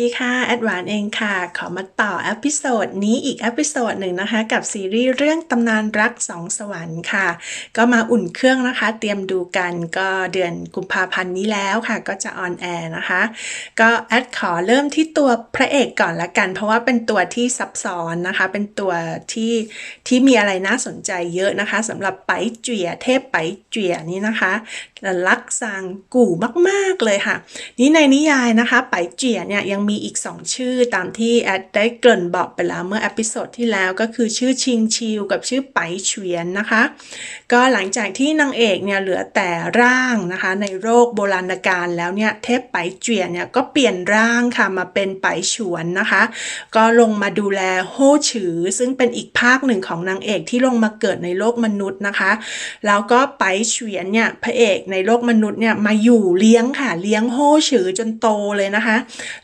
ดีค่ะ แอดวานเองค่ะ ขอมาต่อเอพิโซดนี้อีกเอพิโซดหนึ่งนะคะ กับซีรีส์เรื่องตำนานรักสองสวรรค์ค่ะ ก็มาอุ่นเครื่องนะคะ เตรียมดูกันก็เดือนกุมภาพันธ์นี้แล้วค่ะ ก็จะออนแอร์นะคะ ก็แอดขอเริ่มที่ตัวพระเอกก่อนละกัน เพราะว่าเป็นตัวที่ซับซ้อนนะคะ เป็นตัวที่ที่มีอะไรน่าสนใจเยอะนะคะสำหรับไปเจียเทพไปเจียนี่นะคะลักซางกู่มากๆเลยค่ะ นี่ในนิยายนะคะ ไปเจียเนี่ยยังมีอีก 2 ชื่อตามที่แอดได้เกริ่นบอกไปแล้วเมื่ออพิโซดที่แล้วก็คือชื่อชิงชิวกับชื่อไปเฉียนนะคะ ก็หลังจากที่นางเอกเนี่ยเหลือแต่ร่างนะคะ ในโรคโบราณกาลแล้วเนี่ยเทพไปเจียนเนี่ยก็เปลี่ยนร่างค่ะมาเป็นไปฉวนนะคะ ก็ลงมาดูแลโฮฉือ ซึ่งเป็นอีกภาคหนึ่งของนางเอกที่ลงมาเกิดในโลกมนุษย์นะคะ แล้วก็ไปเฉียนเนี่ยพระเอกในโลกมนุษย์เนี่ยมาอยู่เลี้ยงค่ะเลี้ยงโฮฉือจนโตเลยนะคะ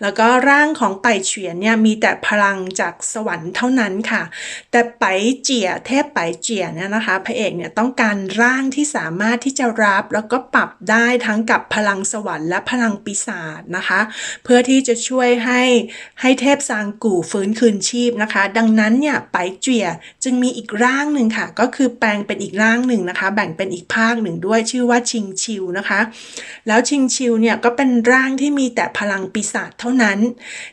แล้วก็ร่างของไปเฉียนเนี่ยมีแต่พลังจากสวรรค์เท่านั้นค่ะ แต่ไปเจียเทพไปเจียเนี่ยนะคะ พระเอกเนี่ยต้องการร่างที่สามารถที่จะรับแล้วก็ปรับได้ทั้งกับพลังสวรรค์และพลังปีศาจนะคะ เพื่อที่จะช่วยให้ให้เทพซางกู่ฟื้นคืนชีพนะคะ ดังนั้นเนี่ยไปเจียจึงมีอีกร่างหนึ่งค่ะ ก็คือแปลงเป็นอีกร่างหนึ่งนะคะ แบ่งเป็นอีกภาคหนึ่งด้วยชื่อว่าชิงชิวนะคะ แล้วชิงชิวเนี่ยก็เป็นร่างที่มีแต่พลังปีศาจเท่านั้น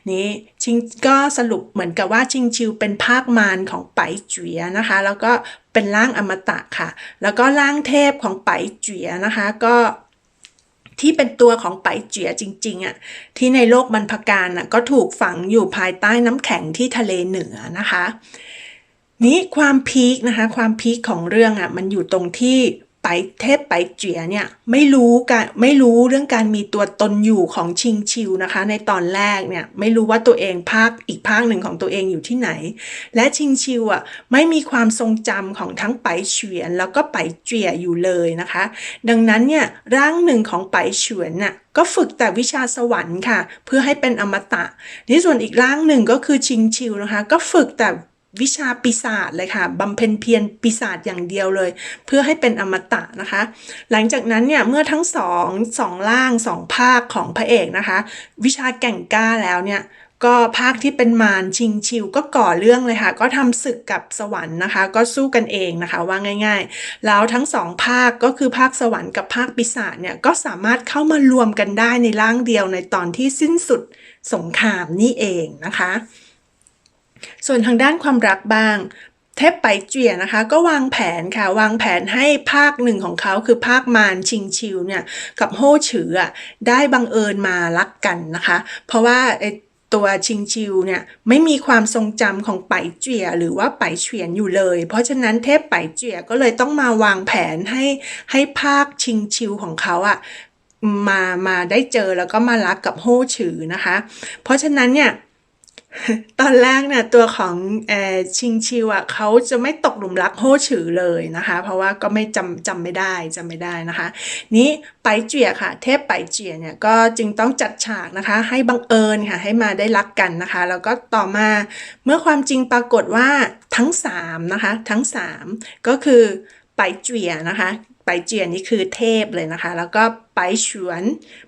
นี่ชิงก็สรุปเหมือนกับว่าชิงชิวเป็นภาคมารของไปเจียนะคะ แล้วก็เป็นร่างอมตะค่ะ แล้วก็ร่างเทพของไปเจียนะคะก็ที่เป็นตัวของไปเจียจริงๆอะ่ะที่ในโลกบรรพการอะก็ถูกฝังอยู่ภายใต้น้ำแข็งที่ทะเลเหนือนะคะ นี้ความพีคนะคะ ความพีคของเรื่องอะมันอยู่ตรงที่ ไปเทพไปเจียเนี่ยไม่รู้การไม่รู้เรื่องการมีตัวตนอยู่ของชิงชิวนะคะ ในตอนแรกเนี่ยไม่รู้ว่าตัวเองภาคอีกภาคหนึ่งของตัวเองอยู่ที่ไหน และชิงชิวอะไม่มีความทรงจำของทั้งไปเฉียนแล้วก็ไปเจียอยู่เลยนะคะ ดังนั้นเนี่ยร่างหนึ่งของไปเฉียนน่ะก็ฝึกแต่วิชาสวรรค์ค่ะ เพื่อให้เป็นอมตะนี่ส่วนอีกร่างหนึ่งก็คือชิงชิวนะคะ ก็ฝึกแต่ วิชาปีศาจเลยค่ะบำเพ็ญเพียรปีศาจอย่างเดียวเลย เพื่อให้เป็นอมตะนะคะ หลังจากนั้นเนี่ยเมื่อทั้งสองสองล่างสองภาคของพระเอกนะคะ วิชาแก่งกล้าแล้วเนี่ยก็ภาคที่เป็นมารชิงชิวก็ก่อเรื่องเลยค่ะ ก็ทำศึกกับสวรรค์นะคะ ก็สู้กันเองนะคะว่าง่าย ๆ แล้วทั้งสองภาคก็คือภาคสวรรค์กับภาคปีศาจเนี่ยก็สามารถเข้ามารวมกันได้ในร่างเดียวในตอนที่สิ้นสุดสงครามนี่เองนะคะ ส่วนทางด้านความรักบ้าง เทพไปเจียนะคะ ก็วางแผนค่ะ วางแผนให้ภาคหนึ่งของเขาคือภาคมารชิงชิวเนี่ย กับโฮฉืออะได้บังเอิญมารักกันนะคะ เพราะว่าไอตัวชิงชิวเนี่ยไม่มีความทรงจำของไปเจียหรือว่าไปเฉียนอยู่เลย เพราะฉะนั้นเทพไปเจียก็เลยต้องมาวางแผนให้ให้ภาคชิงชิวของเขาอะมามาได้เจอแล้วก็มารักกับโฮฉือนะคะ เพราะฉะนั้นเนี่ย ตอนแรกเนี่ยตัวของอชิงชิวอะเขาจะไม่ตกหลุมรักโฮฉือเลยนะคะ เพราะว่าก็ไม่จำจำไม่ได้จำไม่ได้นะคะ นี้ไปเจียค่ะ เทพไปเจียเนี่ยก็จึงต้องจัดฉากนะคะ ให้บังเอิญค่ะให้มาได้รักกันนะคะ แล้วก็ต่อมาเมื่อความจริงปรากฏว่าทั้ง3นะคะทั้ง 3 ก็คือไปเจียนะคะ ไปเจียนนี่คือเทพเลยนะคะ แล้วก็ไปฉวน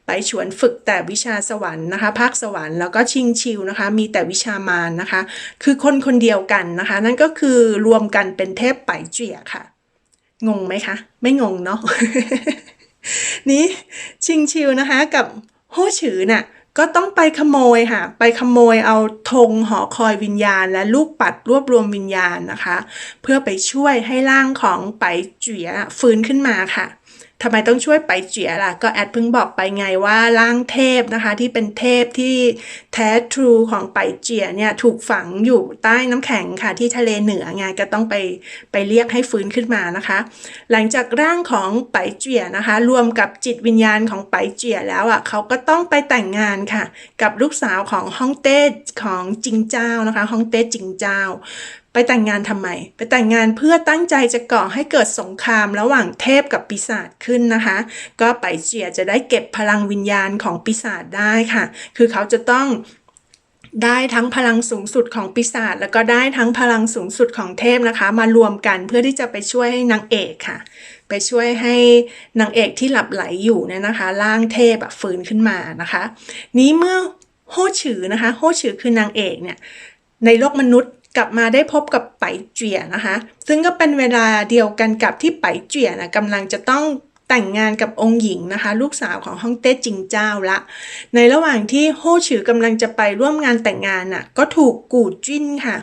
ไปฉวนฝึกแต่วิชาสวรรค์นะคะ ภาคสวรรค์แล้วก็ชิงชิวนะคะ มีแต่วิชามารนะคะ คือคนคนเดียวกันนะคะ นั่นก็คือรวมกันเป็นเทพไปเจียค่ะ งงไหมคะ ไม่งงเนาะ นี้ชิงชิวนะคะกับโฮฉือน่ะ ก็ต้องไปขโมยค่ะ ไปขโมยเอาธงหอคอยวิญญาณ และลูกปัดรวบรวมวิญญาณนะคะ เพื่อไปช่วยให้ร่างของไปเจียฟื้นขึ้นมาค่ะ ทำไมต้องช่วยไปเจียล่ะ ก็แอดเพิ่งบอกไปไงว่าร่างเทพนะคะ ที่เป็นเทพที่แท้ทรูของไปเจียเนี่ยถูกฝังอยู่ใต้น้ำแข็งค่ะที่ทะเลเหนือไงก็ต้องไปไปเรียกให้ฟื้นขึ้นมานะคะ หลังจากร่างของไปเจียนะคะ รวมกับจิตวิญญาณของไปเจียแล้วอะเขาก็ต้องไปแต่งงานค่ะ กับลูกสาวของฮ่องเต้ของจิงเจ้านะคะฮ่องเต้จิงเจ้า ไปแต่งงานทำไม ไปแต่งงานเพื่อตั้งใจจะก่อให้เกิดสงครามระหว่างเทพกับปีศาจขึ้นนะคะ ก็ไปเจียจะได้เก็บพลังวิญญาณของปีศาจได้ค่ะ คือเขาจะต้องได้ทั้งพลังสูงสุดของปีศาจแล้วก็ได้ทั้งพลังสูงสุดของเทพนะคะ มารวมกันเพื่อที่จะไปช่วยให้นางเอกค่ะ ไปช่วยให้นางเอกที่หลับไหลอยู่เนี่ยนะคะร่างเทพฟื้นขึ้นมานะคะ นี้เมื่อโโฮฉือนะคะโฮฉือคือนางเอกเนี่ยในโลกมนุษย์ กลับมาได้พบกับไปเจียนะคะ ซึ่งก็เป็นเวลาเดียวกันกับที่ไปเจียนะกำลังจะต้องแต่งงานกับองค์หญิงนะคะ ลูกสาวของฮ่องเต้จิงเจ้าละ ในระหว่างที่โฮฉือกำลังจะไปร่วมงานแต่งงานน่ะก็ถูกกูจิ้นค่ะ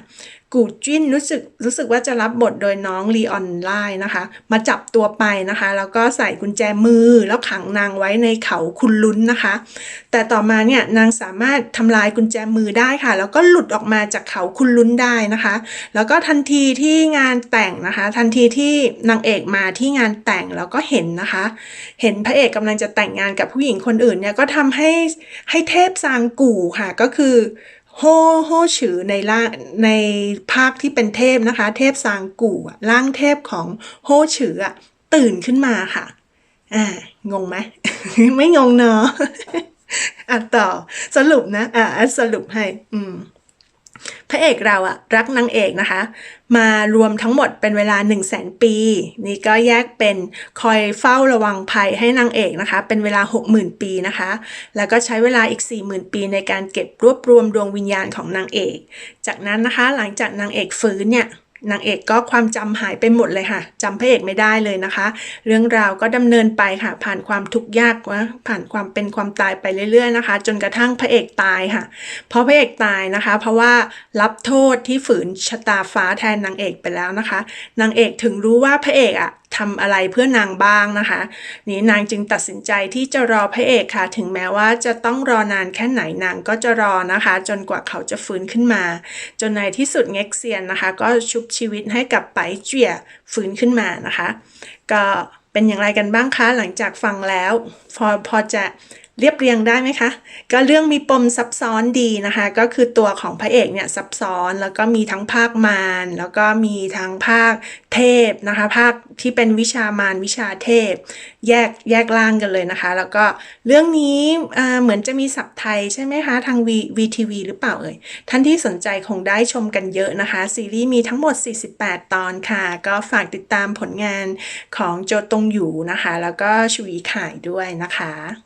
กูจิ้นรู้สึกรู้สึกว่าจะรับบทโดยน้องลีออนไลน์นะคะ มาจับตัวไปนะคะ แล้วก็ใส่กุญแจมือแล้วขังนางไว้ในเขาคุณลุ้นนะคะ แต่ต่อมาเนี่ยนางสามารถทำลายกุญแจมือได้ค่ะ แล้วก็หลุดออกมาจากเขาคุณลุ้นได้นะคะ แล้วก็ทันทีที่งานแต่งนะคะ ทันทีที่นางเอกมาที่งานแต่งแล้วก็เห็นนะคะ เห็นพระเอกกำลังจะแต่งงานกับผู้หญิงคนอื่นเนี่ยก็ทำให้ให้เทพซางกู่ค่ะก็คือ โฮโฮฉือในล่างในภาคที่เป็นเทพนะคะ เทพซางกู่ร่างเทพของโฮฉืออะตื่นขึ้นมาค่ะ อ่างงไหม ไม่งงเนาะอะต่อสรุปนะ อะสรุปให้ อืม พระเอกเราอะรักนางเอกนะคะ มารวมทั้งหมดเป็นเวลา 1 0 0 0 0แสนปี นี่ก็แยกเป็นคอยเฝ้าระวังภัยให้นางเอกนะคะ เป็นเวลา 60,000 ปีนะคะ แล้วก็ใช้เวลาอีก 40,000 ปีในการเก็บรวบรวมดวงวิญญาณของนางเอก จากนั้นนะคะหลังจากนางเอกฟื้นเนี่ย นางเอกก็ความจำหายไปหมดเลยค่ะจำพระเอกไม่ได้เลยนะคะ เรื่องราวก็ดำเนินไปค่ะ ผ่านความทุกข์ยากนะผ่านความเป็นความตายไปเรื่อยๆนะคะ จนกระทั่งพระเอกตายค่ะเพราะพระเอกตายนะคะ เพราะว่ารับโทษที่ฝืนชะตาฟ้าแทนนางเอกไปแล้วนะคะนางเอกถึงรู้ว่าพระเอกอะ ทำอะไรเพื่อนางบ้างนะคะ นี่นางจึงตัดสินใจที่จะรอพระเอกค่ะ ถึงแม้ว่าจะต้องรอนานแค่ไหนนางก็จะรอนะคะ จนกว่าเขาจะฟื้นขึ้นมา จนในที่สุดเง็กเซียนนะคะ ก็ชุบชีวิตให้กับไปเจียฟื้นขึ้นมานะคะ ก็เป็นอย่างไรกันบ้างคะหลังจากฟังแล้ว พอพอจะ เรียบเรียงได้ไหมคะ ก็เรื่องมีปมซับซ้อนดีนะคะ ก็คือตัวของพระเอกเนี่ยซับซ้อนแล้วก็มีทั้งภาคมารแล้วก็มีทั้งภาคเทพนะคะ ภาคที่เป็นวิชามารวิชาเทพ แยกแยกล่างกันเลยนะคะ แล้วก็เรื่องนี้เหมือนจะมีศัพท์ไทยใช่ไหมคะ ทาง V VTV หรือเปล่าเอ่ยท่านที่สนใจคงได้ชมกันเยอะนะคะ ซีรีส์มีทั้งหมด 48 ตอนค่ะ ก็ฝากติดตามผลงานของโจตงอยู่นะคะ แล้วก็ชวีข่ายด้วยนะคะ